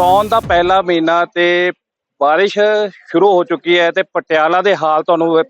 ਸੌਣ ਦਾ ਪਹਿਲਾ ਮਹੀਨਾ ਤੇ ਬਾਰਿਸ਼ ਸ਼ੁਰੂ ਹੋ ਚੁੱਕੀ ਹੈ ਤੇ ਪਟਿਆਲਾ ਦੇ ਹਾਲ ਤੁਹਾਨੂੰ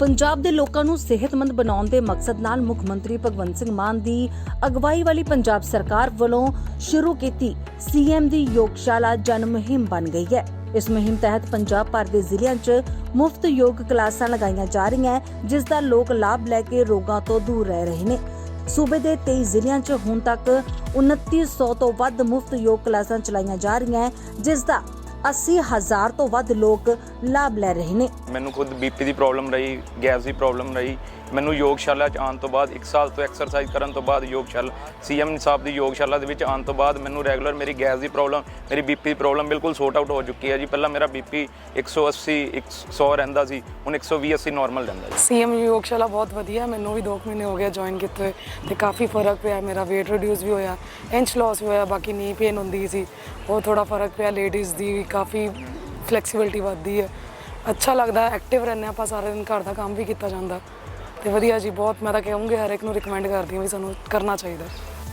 ਪੰਜਾਬ ਦੇ ਲੋਕਾਂ ਨੂੰ ਸਿਹਤਮੰਦ ਬਣਾਉਣ ਦੇ ਮਕਸਦ ਨਾਲ ਮੁੱਖ ਮੰਤਰੀ ਭਗਵੰਤ ਸਿੰਘ ਮਾਨ ਦੀ ਅਗਵਾਈ ਵਾਲੀ ਪੰਜਾਬ ਸਰਕਾਰ ਵੱਲੋਂ ਸ਼ੁਰੂ ਕੀਤੀ ਸੀਐਮ ਦੀ ਯੋਗਸ਼ਾਲਾ ਜਨ ਮੁਹਿੰਮ ਬਣ ਗਈ ਹੈ। ਇਸ ਮੁਹਿੰਮ ਤਹਿਤ ਪੰਜਾਬ ਭਰ ਦੇ ਜ਼ਿਲ੍ਹਿਆਂ 'ਚ ਮੁਫਤ ਯੋਗ ਕਲਾਸਾਂ ਲਗਾਈਆਂ ਜਾ ਰਹੀਆਂ ਜਿਸ ਦਾ ਲੋਕ ਲਾਭ ਲੈ ਕੇ ਰੋਗਾਂ ਤੋਂ ਦੂਰ ਰਹਿ ਰਹੇ ਨੇ। ਸੂਬੇ ਦੇ 23 ਜ਼ਿਲ੍ਹਿਆਂ 'ਚ ਹੁਣ ਤੱਕ 2900 ਤੋਂ ਵੱਧ ਮੁਫਤ ਯੋਗ ਕਲਾਸਾਂ ਚਲਾਈਆਂ ਜਾ ਰਹੀਆਂ ਹੈ, ਜਿਸ ਦਾ 80000 ਤੋਂ ਵੱਧ ਲੋਕ ਲਾਭ ਲੈ ਰਹੇ ਨੇ। ਮੈਨੂੰ ਖੁਦ ਬੀਪੀ ਦੀ ਪ੍ਰੋਬਲਮ ਰਹੀ ਗੈਸ ਦੀ ਪ੍ਰੋਬਲਮ ਰਹੀ ਮੈਨੂੰ ਯੋਗਸ਼ਾਲਾ ਚ ਆਉਣ ਤੋਂ ਬਾਅਦ 1 ਸਾਲ ਤੋਂ ਐਕਸਰਸਾਈਜ਼ ਕਰਨ ਤੋਂ ਬਾਅਦ ਯੋਗਸ਼ਾਲਾ ਸੀਐਮ ਸਾਹਿਬ ਦੀ ਯੋਗਸ਼ਾਲਾ ਦੇ ਵਿੱਚ ਆਉਣ ਤੋਂ ਬਾਅਦ ਮੈਨੂੰ ਰੈਗੂਲਰ ਮੇਰੀ ਗੈਸ ਦੀ ਪ੍ਰੋਬਲਮ ਮੇਰੀ ਬੀਪੀ ਦੀ ਪ੍ਰੋਬਲਮ ਬਿਲਕੁਲ ਸੋਰਟ ਆਊਟ ਹੋ ਚੁੱਕੀ ਹੈ ਜੀ। ਪਹਿਲਾਂ ਮੇਰਾ ਬੀਪੀ 180 100 ਰਹਿੰਦਾ ਸੀ, ਹੁਣ 120 80 ਨਾਰਮਲ ਰਹਿੰਦਾ ਜੀ। ਸੀਐਮ ਯੋਗਸ਼ਾਲਾ ਬਹੁਤ ਵਧੀਆ, ਮੈਨੂੰ ਵੀ 2 ਮਹੀਨੇ ਹੋ ਗਿਆ ਜੁਆਇਨ ਕੀਤੇ ਹੋਏ ਤੇ ਕਾਫੀ ਫ਼ਰਕ ਪਿਆ, ਮੇਰਾ weight ਰਿਡਿਊਸ ਵੀ ਹੋਇਆ ਇੰਚ ਲਾਸ ਵੀ ਹੋਇਆ, ਬਾਕੀ ਨੀ ਪੇਨ ਹੁੰਦੀ ਸੀ, ਉਹ ਥੋੜਾ ਫ਼ਰਕ ਪਿਆ ਲੇਡੀਜ਼ ਦੀ ਵੀ ਕਾਫੀ ਫਲੈਕਸੀਬਿਲਟੀ ਵੱਧਦੀ ਹੈ। ਅੱਛਾ ਲੱਗਦਾ ਐਕਟਿਵ ਰਹਿੰਦੇ ਆਪਾਂ, ਸਾਰਾ ਦਿਨ ਘਰ ਦਾ ਕੰਮ ਵੀ ਕੀਤਾ ਜਾਂਦਾ। ਤੇ ਵਧੀਆ ਜੀ ਬਹੁਤ ਮੈਂ ਤਾਂ ਕਹੂੰਗੀ ਹਰ ਇੱਕ ਨੂੰ ਰਿਕਮੈਂਡ ਕਰਦੀ ਹਾਂ ਵੀ ਸਾਨੂੰ ਕਰਨਾ ਚਾਹੀਦਾ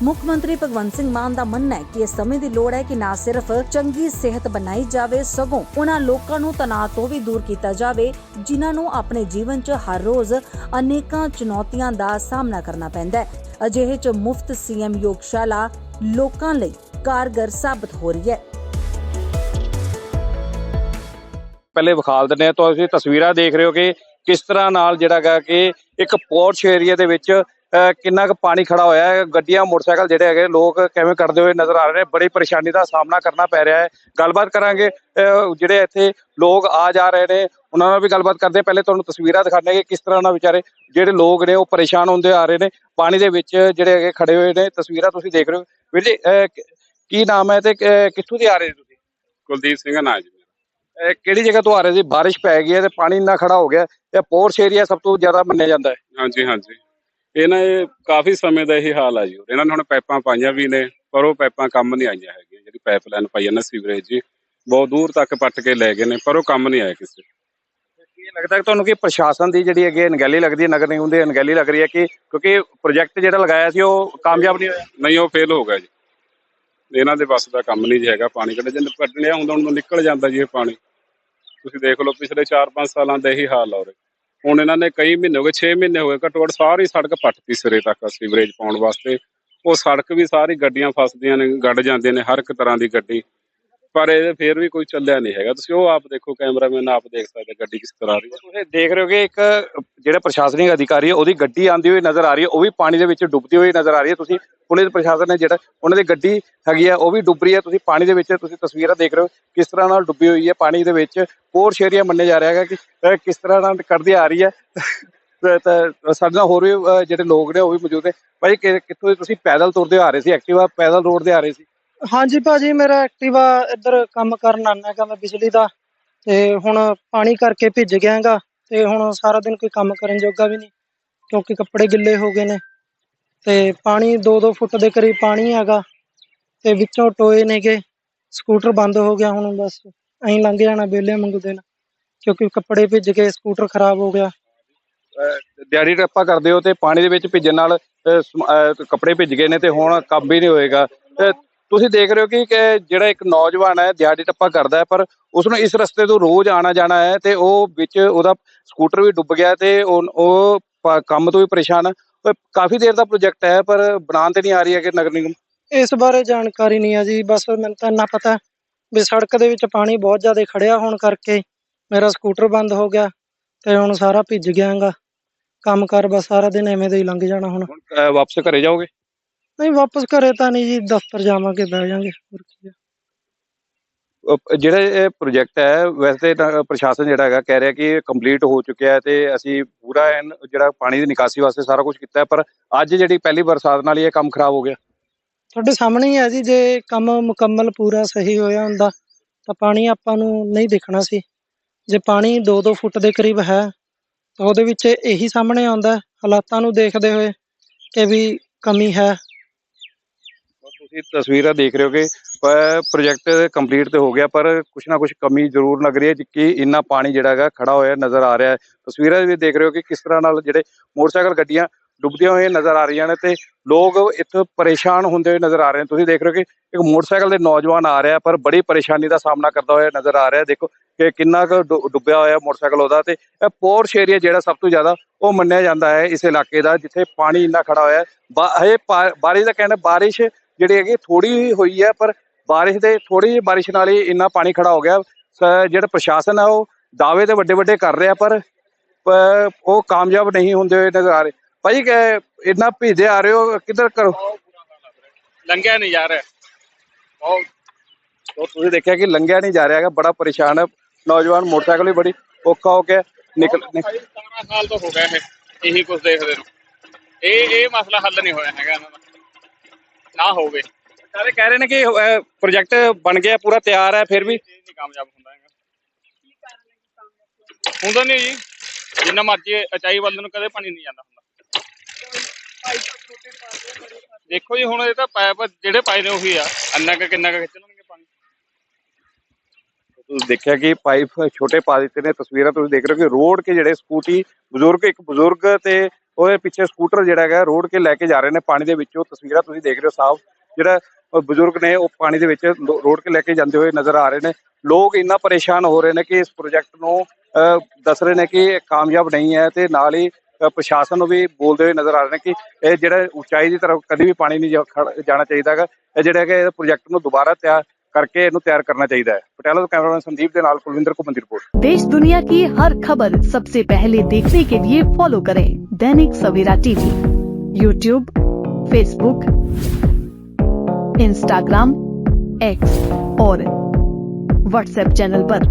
ਮੁੱਖ ਮੰਤਰੀ ਭਗਵੰਤ ਸਿੰਘ ਮਾਨ ਦਾ ਮੰਨਣਾ ਹੈ ਕਿ ਇਸ ਸਮੇਂ ਦੀ ਲੋੜ ਹੈ ਕਿ ਨਾ ਸਿਰਫ ਚੰਗੀ ਸਿਹਤ ਬਣਾਈ ਜਾਵੇ ਸਗੋਂ ਉਹਨਾਂ ਲੋਕਾਂ ਨੂੰ ਤਣਾਅ ਤੋਂ ਵੀ ਦੂਰ ਕੀਤਾ ਜਾਵੇ ਜਿਨ੍ਹਾਂ ਨੂੰ ਆਪਣੇ ਜੀਵਨ 'ਚ ਹਰ ਰੋਜ਼ ਅਨੇਕਾਂ ਚੁਣੌਤੀਆਂ ਦਾ ਸਾਹਮਣਾ ਕਰਨਾ ਪੈਂਦਾ ਹੈ। ਅਜਿਹੇ 'ਚ ਮੁਫਤ ਸੀਐਮ ਯੋਗਸ਼ਾਲਾ ਲੋਕਾਂ ਲਈ ਕਾਰਗਰ ਸਾਬਤ ਹੋ ਰਹੀ ਹੈ। ਪਹਿਲੇ ਵਿਖਾਲ ਦਿੰਦੇ ਆ ਤੁਸੀਂ ਤਸਵੀਰਾਂ ਦੇਖ ਰਹੇ ਹੋ ਕਿ ਕਿਸ ਤਰ੍ਹਾਂ ਨਾਲ ਜਿਹੜਾ ਹੈਗਾ ਕਿ ਇੱਕ ਪੋਰਚ ਏਰੀਆ ਦੇ ਵਿੱਚ ਕਿੰਨਾ ਕੁ ਪਾਣੀ ਖੜਾ ਹੋਇਆ ਹੈ, ਗੱਡੀਆਂ, ਮੋਟਰਸਾਈਕਲ ਜਿਹੜੇ ਹੈਗੇ ਲੋਕ ਕਿਵੇਂ ਕਰਦੇ ਹੋਏ ਨਜ਼ਰ ਆ ਰਹੇ ਨੇ, ਬੜੀ ਪਰੇਸ਼ਾਨੀ ਦਾ ਸਾਹਮਣਾ ਕਰਨਾ ਪੈ ਰਿਹਾ ਹੈ। ਗੱਲਬਾਤ ਕਰਾਂਗੇ ਜਿਹੜੇ ਇੱਥੇ ਲੋਕ ਆ ਜਾ ਰਹੇ ਨੇ, ਉਹਨਾਂ ਨਾਲ ਵੀ ਗੱਲਬਾਤ ਕਰਦੇ ਪਹਿਲੇ ਤੁਹਾਨੂੰ ਤਸਵੀਰਾਂ ਦਿਖਾਣੇ ਕਿ ਕਿਸ ਤਰ੍ਹਾਂ ਨਾਲ ਵਿਚਾਰੇ ਜਿਹੜੇ ਲੋਕ ਨੇ ਉਹ ਪਰੇਸ਼ਾਨ ਹੁੰਦੇ ਆ ਰਹੇ ਨੇ। ਪਾਣੀ ਦੇ ਵਿੱਚ ਜਿਹੜੇ ਹੈਗੇ ਖੜੇ ਹੋਏ ਨੇ, ਤਸਵੀਰਾਂ ਤੁਸੀਂ ਦੇਖ ਰਹੇ ਹੋ। ਵੀਰ ਜੀ ਕੀ ਨਾਮ ਹੈ ਤੇ ਕਿੱਥੋਂ ਦੇ ਆ ਰਹੇ ਤੁਸੀਂ? ਕੁਲਦੀਪ ਸਿੰਘ ਨਾਂ ਜੀ ਕਿਹੜੀ ਜਗ੍ਹਾ ਤੋਂ ਆ ਰਹੇ ਸੀ? ਬਾਰਿਸ਼ ਪੈ ਗਈ ਹੈ ਤੇ ਪਾਣੀ ਇੰਨਾ ਖੜਾ ਹੋ ਗਿਆ। ਤੇ ਪੋਰਸ਼ ਏਰੀਆ ਸਭ ਤੋਂ ਜ਼ਿਆਦਾ ਮੰਨਿਆ ਜਾਂਦਾ ਹੈ। ਹਾਂਜੀ ਹਾਂਜੀ। ਇਹ ਨਾ ਇਹ ਕਾਫੀ ਸਮੇਂ ਦਾ ਇਹੀ ਹਾਲ ਆ ਜੀ। ਇਹਨਾਂ ਨੇ ਹੁਣ ਪਾਈਪਾਂ ਪਾਈਆਂ ਵੀ ਨੇ ਪਰ ਉਹ ਪਾਈਪਾਂ ਕੰਮ ਨਹੀਂ ਆਈਆਂ ਹੈਗੀਆਂ। ਜਿਹੜੀ ਪਾਈਪਲਾਈਨ ਪਾਈ ਨਾ ਸੀਵਰੇਜ ਜੀ ਬਹੁਤ ਦੂਰ ਤੱਕ ਪੱਟ ਕੇ ਲੈ ਗਏ ਨੇ ਪਰ ਉਹ ਕੰਮ ਨਹੀਂ ਆਇਆ ਕਿਸੇ। ਕੀ ਲੱਗਦਾ ਕਿ ਤੁਹਾਨੂੰ ਕਿ ਪ੍ਰਸ਼ਾਸਨ ਦੀ ਜਿਹੜੀ ਹੈ ਅਣਗਹਿਲੀ ਲੱਗਦੀ ਹੈ ਨਗਰ ਨਿਗਮ ਦੀ ਅਣਗਹਿਲੀ ਲੱਗ ਰਹੀ ਹੈ ਕਿ ਕਿਉਂਕਿ ਪ੍ਰੋਜੈਕਟ ਜਿਹੜਾ ਲਗਾਇਆ ਸੀ ਉਹ ਕਾਮਯਾਬ ਨਹੀਂ ਹੋਇਆ? ਨਹੀਂ ਉਹ ਫੇਲ ਹੋ ਗਿਆ ਜੀ। ਇਹਨਾਂ ਦੇ ਵੱਸ ਦਾ ਕੰਮ ਨਹੀਂ ਜੀ ਹੈਗਾ ਪਾਣੀ ਕੱਢ ਜਿੰਨ ਕੱਢਣਿਆ ਹੁੰਦਾ ਉਹਨਾਂ ਨਿਕਲ ਜਾਂਦਾ ਜੀ ਇਹ ਪਾਣੀ। ਤੁਸੀਂ ਦੇਖ ਲਓ, ਪਿਛਲੇ 4-5 ਸਾਲਾਂ ਦਾ ਇਹੀ ਹਾਲ ਆ ਉਰੇ। ਹੁਣ ਇਹਨਾਂ ਨੇ ਕਈ ਮਹੀਨੇ ਹੋ ਗਏ 6 ਮਹੀਨੇ ਹੋ ਗਏ, ਘੱਟੋ ਘੱਟ ਸਾਰੀ ਸੜਕ ਪੱਟਤੀ ਸਿਰੇ ਤੱਕ ਸੀਵਰੇਜ ਪਾਉਣ ਵਾਸਤੇ। ਉਹ ਸੜਕ ਵੀ ਸਾਰੀ ਗੱਡੀਆਂ ਫਸਦੀਆਂ ਨੇ, ਗੱਡ ਜਾਂਦੇ ਨੇ, ਹਰ ਇੱਕ ਤਰ੍ਹਾਂ ਦੀ ਗੱਡੀ। ਪਰ ਇਹ ਫੇਰ ਵੀ ਕੋਈ ਚੱਲਿਆ ਨਹੀਂ ਹੈਗਾ। ਤੁਸੀਂ ਉਹ ਆਪ ਦੇਖੋ, ਕੈਮਰਾਮੈਨ ਆਪ ਦੇਖ ਸਕਦੇ ਗੱਡੀ ਕਿਸ ਤਰ੍ਹਾਂ ਆ ਰਹੀ ਹੈ। ਤੁਸੀਂ ਦੇਖ ਰਹੇ ਹੋ ਕਿ ਇੱਕ ਜਿਹੜਾ ਪ੍ਰਸ਼ਾਸਨਿਕ ਅਧਿਕਾਰੀ ਹੈ, ਉਹਦੀ ਗੱਡੀ ਆਂਦੀ ਹੋਈ ਨਜ਼ਰ ਆ ਰਹੀ ਹੈ, ਉਹ ਵੀ ਪਾਣੀ ਦੇ ਵਿੱਚ ਡੁੱਬਦੀ ਹੋਈ ਨਜ਼ਰ ਆ ਰਹੀ ਹੈ। ਤੁਸੀਂ ਪੁਲਿਸ ਪ੍ਰਸ਼ਾਸਨ ਨੇ ਜਿਹੜਾ, ਉਹਨਾਂ ਦੀ ਗੱਡੀ ਹੈਗੀ ਹੈ, ਉਹ ਵੀ ਡੁੱਬ ਰਹੀ ਹੈ। ਤੁਸੀਂ ਪਾਣੀ ਦੇ ਵਿੱਚ, ਤੁਸੀਂ ਤਸਵੀਰਾਂ ਦੇਖ ਰਹੇ ਹੋ, ਕਿਸ ਤਰ੍ਹਾਂ ਨਾਲ ਡੁੱਬੀ ਹੋਈ ਹੈ। ਪਾਣੀ ਦੇ ਵਿੱਚ ਪੋਰਸ਼ ਏਰੀਆ ਮੰਨਿਆ ਜਾ ਰਿਹਾ ਹੈਗਾ ਕਿ ਕਿਸ ਤਰ੍ਹਾਂ ਨਾਲ ਕੱਢਦੀ ਆ ਰਹੀ ਹੈ। ਤੇ- ਸਾਡੇ ਨਾਲ ਹੋਰ ਵੀ ਜਿਹੜੇ ਲੋਕ ਨੇ, ਉਹ ਵੀ ਮੌਜੂਦ ਨੇ। ਭਾਈ ਕਿੱਥੋਂ ਤੁਸੀਂ ਪੈਦਲ ਤੁਰਦੇ ਆ ਰਹੇ ਸੀ, ਐਕਟਿਵਾ ਪੈਦਲ ਰੋਡ ਤੇ ਆ ਰਹੇ ਸੀ। ਹਾਂਜੀ ਭਾਜੀ ਮੇਰਾ ਐਕਟਿਵਾ ਇੱਧਰ ਕੰਮ ਕਰਨ ਆਨਾ ਹੈਗਾ ਮੈਂ ਬਿਜਲੀ ਦਾ ਤੇ ਹੁਣ ਪਾਣੀ ਕਰਕੇ ਭਿੱਜ ਗਿਆ ਹੈਗਾ ਤੇ ਹੁਣ ਸਾਰਾ ਦਿਨ ਕੋਈ ਕੰਮ ਕਰਨ ਜੋਗਾ ਵੀ ਨਹੀਂ ਕਿਉਂਕਿ ਕੱਪੜੇ ਗਿੱਲੇ ਹੋ ਗਏ ਨੇ ਤੇ ਪਾਣੀ 2-2 ਫੁੱਟ ਦੇ ਕਰੀਬ ਪਾਣੀ ਹੈਗਾ ਤੇ ਵਿੱਚੋਂ ਟੋਏ ਨੇਗੇ ਸਕੂਟਰ ਬੰਦ ਹੋ ਗਿਆ ਹੁਣ ਬਸ ਐਂ ਲੰਘ ਜਾਣਾ ਬੇਲੇ ਮੰਗੂ ਦਿਨ ਕਿਉਂਕਿ ਕੱਪੜੇ ਭਿੱਜ ਗਏ ਸਕੂਟਰ ਖਰਾਬ ਹੋ ਗਿਆ। ਦਿਹਾੜੀ ਟੱਪਾ ਕਰਦੇ ਹੋ ਤੇ ਪਾਣੀ ਦੇ ਵਿੱਚ ਭਿੱਜਣ ਨਾਲ ਅਹ, ਸਮ- ਅਹ, ਕੱਪੜੇ ਭਿੱਜ ਗਏ ਨੇ ਤੇ ਹੁਣ ਕੰਮ ਵੀ ਨਹੀਂ ਹੋਏਗਾ। ਤੇ ਤੁਸੀਂ ਦੇਖ ਰਹੇ ਹੋ ਕਿ ਜਿਹੜਾ ਇੱਕ ਨੌਜਵਾਨ ਹੈ ਦਿਹਾੜੀ ਟੱਪਾ ਕਰਦਾ ਹੈ ਪਰ ਉਸ ਨੂੰ ਇਸ ਰਸਤੇ ਤੋਂ ਰੋਜ਼ ਆਣਾ ਜਾਣਾ ਹੈ ਤੇ ਉਹ ਵਿੱਚ ਉਹਦਾ ਸਕੂਟਰ ਵੀ ਡੁੱਬ ਗਿਆ ਤੇ ਉਹ ਕੰਮ ਤੋਂ ਵੀ ਪਰੇਸ਼ਾਨ ਹੈ। ਕਾਫੀ ਦੇਰ ਦਾ ਪ੍ਰੋਜੈਕਟ ਹੈ ਪਰ ਬਣਾਉਣ ਤੇ ਨਹੀਂ ਆ ਰਹੀ ਹੈ ਕਿ ਨਗਰ ਨਿਗਮ। ਇਸ ਬਾਰੇ ਜਾਣਕਾਰੀ ਨਹੀਂ ਆ ਜੀ ਬਸ ਮੈਨੂੰ ਤਾਂ ਇੰਨਾ ਪਤਾ ਵੀ ਸੜਕ ਦੇ ਵਿੱਚ ਪਾਣੀ ਬਹੁਤ ਜ਼ਿਆਦਾ ਖੜਿਆ ਹੋਣ ਕਰਕੇ ਮੇਰਾ ਸਕੂਟਰ ਬੰਦ ਹੋ ਗਿਆ ਤੇ ਹੁਣ ਸਾਰਾ ਭਿੱਜ ਗਿਆ ਹੈਗਾ ਕੰਮ ਕਰ ਬਸ ਸਾਰਾ ਦਿਨ ਐਵੇਂ ਦਾ ਹੀ ਲੰਘ ਜਾਣਾ ਹੁਣ। ਵਾਪਸ ਘਰੇ ਜਾਓਗੇ? ਨਹੀਂ ਵਾਪਸ ਘਰੇ ਤਾਂ ਨਹੀਂ ਜੀ ਦਫ਼ਤਰ ਜਾਵਾਂਗੇ ਬਹਿ ਜਾਾਂਗੇ ਹੋਰ ਕੀ ਆ। ਅਹ, ਜਿਹੜਾ ਇਹ ਪ੍ਰੋਜੈਕਟ ਹੈ ਵੈਸੇ ਤਾਂ ਪ੍ਰਸ਼ਾਸਨ ਜਿਹੜਾ ਹੈਗਾ ਕਹਿ ਰਿਹਾ ਕਿ ਕੰਪਲੀਟ ਹੋ ਚੁੱਕਿਆ ਹੈ ਤੇ ਅਸੀਂ ਪੂਰਾ ਐਨ ਜਿਹੜਾ ਪਾਣੀ ਦੀ ਨਿਕਾਸੀ ਵਾਸਤੇ ਸਾਰਾ ਕੁਝ ਕੀਤਾ ਹੈ ਪਰ ਅੱਜ ਜਿਹੜੀ ਪਹਿਲੀ ਬਰਸਾਤ ਨਾਲ ਹੀ ਇਹ ਕੰਮ ਖਰਾਬ ਹੋ ਗਿਆ। ਤੁਹਾਡੇ ਸਾਹਮਣੇ ਹੀ ਹੈ ਜੀ ਜੇ ਕੰਮ ਮੁਕੰਮਲ ਪੂਰਾ ਸਹੀ ਹੋਇਆ ਹੁੰਦਾ ਤਾਂ ਪਾਣੀ ਆਪਾਂ ਨੂੰ ਨਹੀਂ ਦਿਖਣਾ ਸੀ। ਜੇ ਪਾਣੀ 2-2 ਫੁੱਟ ਦੇ ਕਰੀਬ ਹੈ ਤਾਂ ਉਹਦੇ ਵਿੱਚ ਇਹੀ ਸਾਹਮਣੇ ਆਉਂਦਾ ਹੈ, ਹਾਲਾਤਾਂ ਨੂੰ ਦੇਖਦੇ ਹੋਏ ਕਿ ਵੀ ਕਮੀ ਹੈ। ਤੁਸੀਂ ਤਸਵੀਰਾਂ ਦੇਖ ਰਹੇ ਹੋ ਕਿ ਪ੍ਰੋਜੈਕਟ ਕੰਪਲੀਟ ਤੇ ਹੋ ਗਿਆ, ਪਰ ਕੁਛ ਨਾ ਕੁਛ ਕਮੀ ਜ਼ਰੂਰ ਲੱਗ ਰਹੀ ਹੈ ਕਿ ਇੰਨਾ ਪਾਣੀ ਜਿਹੜਾ ਹੈਗਾ ਖੜਾ ਹੋਇਆ ਨਜ਼ਰ ਆ ਰਿਹਾ ਹੈ। ਤਸਵੀਰਾਂ ਵੀ ਦੇਖ ਰਹੇ ਹੋ ਕਿ ਕਿਸ ਤਰ੍ਹਾਂ ਨਾਲ ਜਿਹੜੇ ਮੋਟਰਸਾਈਕਲ ਗੱਡੀਆਂ ਡੁੱਬਦੀਆਂ ਹੋਈਆਂ ਨਜ਼ਰ ਆ ਰਹੀਆਂ ਨੇ ਤੇ ਲੋਕ ਇੱਥੇ ਪਰੇਸ਼ਾਨ ਹੁੰਦੇ ਹੋਏ ਨਜ਼ਰ ਆ ਰਹੇ ਨੇ। ਤੁਸੀਂ ਦੇਖ ਰਹੇ ਹੋ ਕਿ ਇੱਕ ਮੋਟਰਸਾਈਕਲ ਦੇ ਨੌਜਵਾਨ ਆ ਰਿਹਾ ਪਰ ਬੜੀ ਪਰੇਸ਼ਾਨੀ ਦਾ ਸਾਹਮਣਾ ਕਰਦਾ ਹੋਇਆ ਨਜ਼ਰ ਆ ਰਿਹਾ ਦੇਖੋ ਕਿ ਕਿੰਨਾ ਕੁ ਡੁ- ਡੁੱਬਿਆ ਹੋਇਆ ਮੋਟਰਸਾਈਕਲ ਉਹਦਾ ਤੇ ਇਹ ਪੋਰਸ਼ ਏਰੀਆ ਜਿਹੜਾ ਸਭ ਤੋਂ ਜ਼ਿਆਦਾ ਉਹ ਮੰਨਿਆ ਜਾਂਦਾ ਹੈ ਇਸ ਇਲਾਕੇ ਦਾ, ਜਿੱਥੇ ਪਾਣੀ ਇੰਨਾ ਖੜਾ ਹੋਇਆ ਹੈ। ਬਾ- ਪਾ- ਬਾਰਿਸ਼ ਦਾ ਕਹਿਣਾ ਬਾਰਿਸ਼ ਜਿਹੜੀ ਹੈਗੀ ਥੋੜੀ ਹੋਈ ਹੈ ਪਰ ਬਾਰਿਸ਼ ਦੇ ਥੋੜੀ ਜਿਹੀ ਬਾਰਿਸ਼ ਨਾਲ ਹੀ ਇੰਨਾ ਪਾਣੀ ਖੜਾ ਹੋ ਗਿਆ। ਜਿਹੜਾ ਪ੍ਰਸ਼ਾਸਨ ਹੈ ਉਹ ਦਾਅਵੇ ਤੇ ਵੱਡੇ ਵੱਡੇ ਕਰ ਰਿਹਾ ਪਰ ਉਹ ਕਾਮਯਾਬ ਨਹੀਂ ਹੁੰਦੇ ਹੋਏ ਨਜ਼ਰ ਆ ਰਹੇ। ਭਾਈ ਕਿ ਇੰਨਾ ਭੀਜਦੇ ਆ ਰਹੇ ਹੋ ਕਿੱਧਰ ਕਰੋ ਲੰਘਿਆ ਨਹੀਂ ਜਾ ਰਿਹਾ। ਬਹੁਤ ਉਹ ਤੁਸੀਂ ਦੇਖਿਆ ਕਿ ਲੰਘਿਆ ਨਹੀਂ ਜਾ ਰਿਹਾ ਹੈਗਾ ਬੜਾ ਪਰੇਸ਼ਾਨ ਹੈ। ਨੌਜਵਾਨ ਮੋਟਰਸਾਈਕਲ ਵੀ ਬੜੀ ਔਖਾ ਹੋ ਕੇ ਨਿਕਲ ਨਿਕ- 17 ਸਾਲ ਤੋਂ ਹੋ ਗਿਆ ਇਹ ਇਹੀ ਕੁਝ ਦੇਖਦੇ ਨੂੰ। ਇਹ ਇਹ ਮਸਲਾ ਹੱਲ ਨਹੀਂ ਹੋਇਆ ਹੈਗਾ ਇਹਨਾਂ ਦਾ। ਨਾ ਹੋਵੇ। ਸਾਰੇ ਕਹਿ ਰਹੇ ਨੇ ਕਿ ਪ੍ਰੋਜੈਕਟ ਬਣ ਗਿਆ ਪੂਰਾ ਤਿਆਰ ਹੈ ਫਿਰ ਵੀ? ਇਹ ਨਹੀਂ ਕਾਮਯਾਬ ਹੁੰਦਾ ਹੈਗਾ। ਹੁੰਦਾ ਨਹੀਂ ਜੀ। ਜਿੰਨਾ ਮਰਜ਼ੀ ਅਚਾਈ ਵੱਲ ਨੂੰ ਕਦੇ ਪਾਣੀ ਨਹੀਂ ਜਾਂਦਾ ਹੁੰਦਾ। ਦੇਖੋ ਜੀ ਹੁਣ ਇਹ ਤਾਂ ਪਾਈਪ ਜਿਹੜੇ ਪਾਏ ਨੇ ਉਹੀ ਆ। ਅੰਨਾ ਕੁ ਕਿੰਨਾ ਕੁ ਖਿੱਚ ਲੈਣਗੇ ਪਾਣੀ? ਤੁਸੀਂ ਦੇਖਿਆ ਕਿ ਪਾਈਪ ਛੋਟੇ ਪਾ ਦਿੱਤੇ ਨੇ ਤਸਵੀਰਾਂ ਤੁਸੀਂ ਦੇਖ ਰਹੇ ਹੋ ਕਿ ਰੋਡ ਕੇ ਜਿਹੜੇ ਸਕੂਟੀ ਬਜ਼ੁਰਗ ਇੱਕ ਬਜ਼ੁਰਗ ਤੇ ਉਹਦੇ ਪਿੱਛੇ ਸਕੂਟਰ ਜਿਹੜਾ ਹੈਗਾ ਰੋਡ ਕੇ ਲੈ ਕੇ ਜਾ ਰਹੇ ਨੇ ਪਾਣੀ ਦੇ ਵਿੱਚੋਂ। ਤਸਵੀਰਾਂ ਤੁਸੀਂ ਦੇਖ ਰਹੇ ਹੋ ਸਾਫ਼। ਜਿਹੜਾ ਬਜ਼ੁਰਗ ਨੇ ਉਹ ਪਾਣੀ ਦੇ ਵਿੱਚ ਲੋ- ਰੋਡ ਕੇ ਲੈ ਕੇ ਜਾਂਦੇ ਹੋਏ ਨਜ਼ਰ ਆ ਰਹੇ ਨੇ। ਲੋਕ ਇੰਨਾ ਪਰੇਸ਼ਾਨ ਹੋ ਰਹੇ ਨੇ ਕਿ ਇਸ ਪ੍ਰੋਜੈਕਟ ਨੂੰ ਦੱਸ ਰਹੇ ਨੇ ਕਿ ਕਾਮਯਾਬ ਨਹੀਂ ਹੈ ਤੇ ਨਾਲ ਹੀ ਪ੍ਰਸ਼ਾਸਨ ਨੂੰ ਵੀ ਬੋਲਦੇ ਹੋਏ ਨਜ਼ਰ ਆ ਰਹੇ ਨੇ ਕਿ ਇਹ ਜਿਹੜਾ ਉਚਾਈ ਦੀ ਤਰਫ ਕਦੀ ਵੀ ਪਾਣੀ ਨਹੀਂ ਜਾ- ਖੜ- ਜਾਣਾ ਚਾਹੀਦਾ ਹੈਗਾ। ਇਹ ਜਿਹੜਾ ਹੈਗਾ, ਇਹ ਪ੍ਰੋਜੈਕਟ ਨੂੰ ਦੁਬਾਰਾ ਤਿਆਰ ਕਰਕੇ ਇਹਨੂੰ ਤਿਆਰ ਕਰਨਾ ਚਾਹੀਦਾ ਹੈ ਪਟਿਆਲਾ ਤੋਂ ਕੈਮਰਾਮੈਨ ਸੰਦੀਪ ਦੇ ਨਾਲ ਕੁਲਵਿੰਦਰ ਘੁੰਮਣ ਦੀ ਰਿਪੋਰਟ देश दुनिया की हर खबर सबसे पहले देखने के लिए फॉलो करें Dainik Savera TV YouTube Facebook Instagram X और व्हाट्सएप चैनल पर।